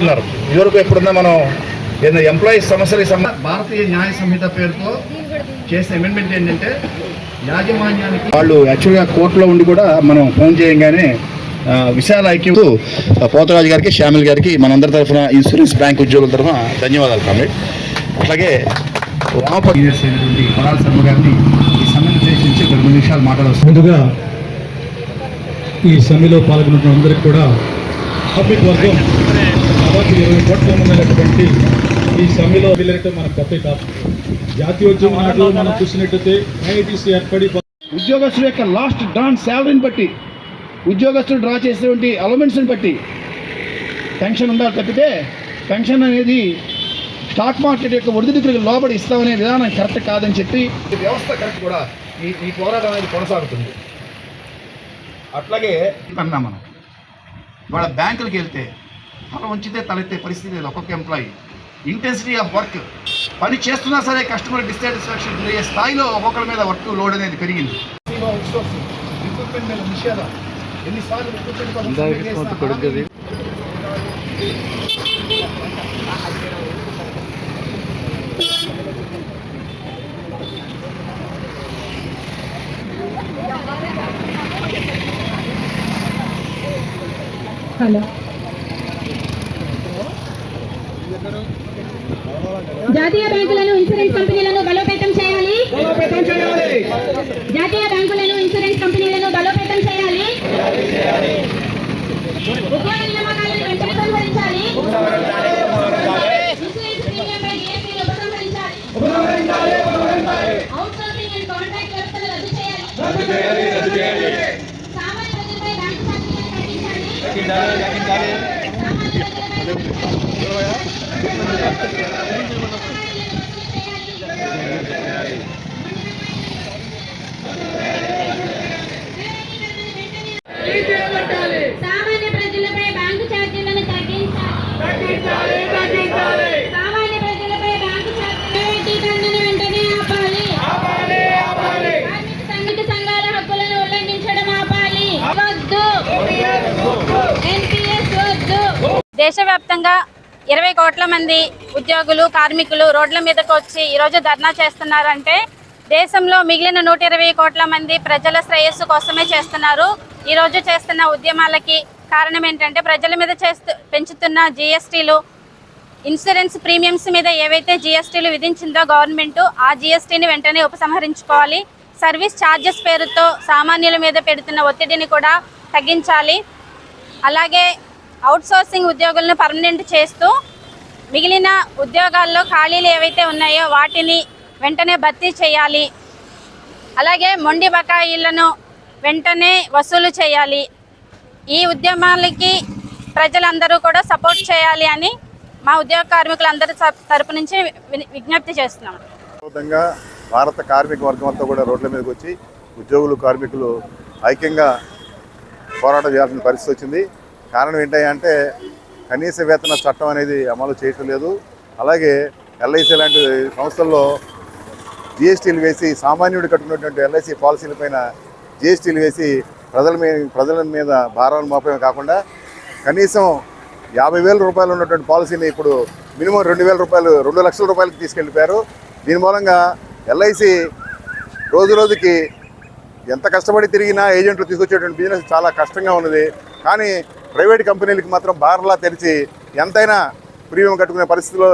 ఉన్నారు ఇదివరకు ఎప్పుడున్నా మనం ఏదైనా ఎంప్లాయీస్ సమస్యలకు సంబంధ భారతీయ న్యాయ సంహిత పేరుతో చేసిన అమెండ్మెంట్ ఏంటంటే యాజమాన్యానికి వాళ్ళు యాక్చువల్గా కోర్టులో ఉండి కూడా మనం ఫోన్ చేయంగానే విశాల ఐక్యూ పోతరాజు గారికి శ్యామిల్ గారికి మనందరి తరఫున ఇన్సూరెన్స్ బ్యాంక్ ఉద్యోగుల తరఫున ధన్యవాదాలు కామ్రేడ్. అట్లాగే శర్మ గారిని ఈ సమ్మెను ఉద్దేశించి ఒక రెండు నిమిషాలు మాట్లాడవచ్చు ముందుగా ఈ సమ్మెలో పాల్గొన్న అందరికి కూడా పబ్లిక్ వర్గం దాదాపు ఇరవై కోట్ల మంది ఉన్నటువంటి ఈ సమ్మెలో వెళ్ళటం మన కొత్త కాదు జాతీయోద్యమ నాటిలో మనం చూసినట్టయితే ఐఐటీసీ ఏర్పడి ఉద్యోగస్తుల యొక్క లాస్ట్ డాన్ శాలరీని బట్టి ఉద్యోగస్తులు డ్రా చేసేటువంటి అలవెన్స్ని బట్టి పెన్షన్ ఉండాలి తప్పితే పెన్షన్ అనేది స్టాక్ మార్కెట్ యొక్క ఒడిదుడుకులకు లోబడి ఇస్తామనే విధానం కరెక్ట్ కాదని చెప్పి ఈ వ్యవస్థ కరెక్ట్ కూడా ఈ ఈ పోరాటం అనేది కొనసాగుతుంది. అట్లాగే అన్నా మనం. ఇవాళ బ్యాంకులకు వెళ్తే తల ఉంచితే తలెత్తే పరిస్థితి లేదు ఒక్కొక్క ఎంప్లాయీ ఇంటెన్సిటీ ఆఫ్ వర్క్ పని చేస్తున్నా సరే కస్టమర్ డిస్సాటిస్ఫాక్షన్ అయ్యే స్థాయిలో ఒక్కొక్కరి మీద వర్క్ లోడ్ అనేది పెరిగింది. హలో జాతీయ బ్యాంకులను ఇన్సూరెన్స్ కంపెనీలను బలోపేతం చేయాలి. జాతీయ బ్యాంకులను ఇన్సూరెన్స్ కంపెనీలను బలోపేతం చేయాలి. ఉద్యోగ నియామకాలను వెంటనే ఉపసంహరించాలి. సామాన్య ప్రజలపై బ్యాంకు ఛార్జీలను తగ్గించాలి సామాన్య దేశవ్యాప్తంగా ఇరవై కోట్ల మంది ఉద్యోగులు కార్మికులు రోడ్ల మీదకు వచ్చి ఈరోజు ధర్నా చేస్తున్నారంటే దేశంలో మిగిలిన నూట ఇరవై కోట్ల మంది ప్రజల శ్రేయస్సు కోసమే చేస్తున్నారు. ఈరోజు చేస్తున్న ఉద్యమాలకి కారణం ఏంటంటే ప్రజల మీద చేస్తూ పెంచుతున్న జిఎస్టీలు. ఇన్సూరెన్స్ ప్రీమియమ్స్ మీద ఏవైతే జిఎస్టీలు విధించిందో గవర్నమెంట్ ఆ జిఎస్టీని వెంటనే ఉపసంహరించుకోవాలి. సర్వీస్ ఛార్జెస్ పేరుతో సామాన్యుల మీద పెడుతున్న ఒత్తిడిని కూడా తగ్గించాలి. అలాగే అవుట్సోర్సింగ్ ఉద్యోగులను పర్మనెంట్ చేస్తూ మిగిలిన ఉద్యోగాల్లో ఖాళీలు ఏవైతే ఉన్నాయో వాటిని వెంటనే భర్తీ చేయాలి. అలాగే మొండి బకాయిలను వెంటనే వసూలు చేయాలి. ఈ ఉద్యమాలకి ప్రజలందరూ కూడా సపోర్ట్ చేయాలి అని మా ఉద్యోగ కార్మికులందరి తరపు- తరపు నుంచి వి- విజ్ఞప్తి చేస్తున్నాం. విరోధంగా భారత కార్మిక వర్గం అంతా కూడా రోడ్ల మీదకి వచ్చి ఉద్యోగులు కార్మికులు ఐక్యంగా పోరాటం చేయాల్సిన పరిస్థితి వచ్చింది. కారణం ఏంటంటే కనీస వేతన చట్టం అనేది అమలు చేయటం లేదు. అలాగే ఎల్ఐసి లాంటి సంస్థల్లో జిఎస్టీలు వేసి సామాన్యుడు కట్టుకున్నటువంటి ఎల్ఐసి పాలసీలపైన జిఎస్టీలు వేసి ప్రజల మీద ప్రజల మీద భారాలు మోపడమే కాకుండా కనీసం యాభై వేల రూపాయలు ఉన్నటువంటి పాలసీని ఇప్పుడు మినిమం రెండు వేల రూపాయలు రెండు లక్షల రూపాయలకి తీసుకెళ్ళిపోయారు. దీని మూలంగా ఎల్ఐసి రోజు రోజుకి ఎంత కష్టపడి తిరిగినా ఏజెంట్లు తీసుకొచ్చేటువంటి బిజినెస్ చాలా కష్టంగా ఉన్నది. కానీ ప్రైవేట్ కంపెనీలకు మాత్రం బార్లా తెరిచి ఎంతైనా ప్రీమియం కట్టుకునే పరిస్థితిలో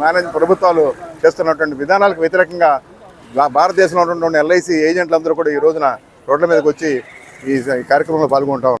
మేనేజ్ ప్రభుత్వాలు చేస్తున్నటువంటి విధానాలకు వ్యతిరేకంగా భారతదేశంలో ఉన్నటువంటి ఎల్ఐసి ఏజెంట్లందరూ కూడా ఈ రోజున రోడ్ల మీదకి వచ్చి ఈ కార్యక్రమంలో పాల్గొంటాం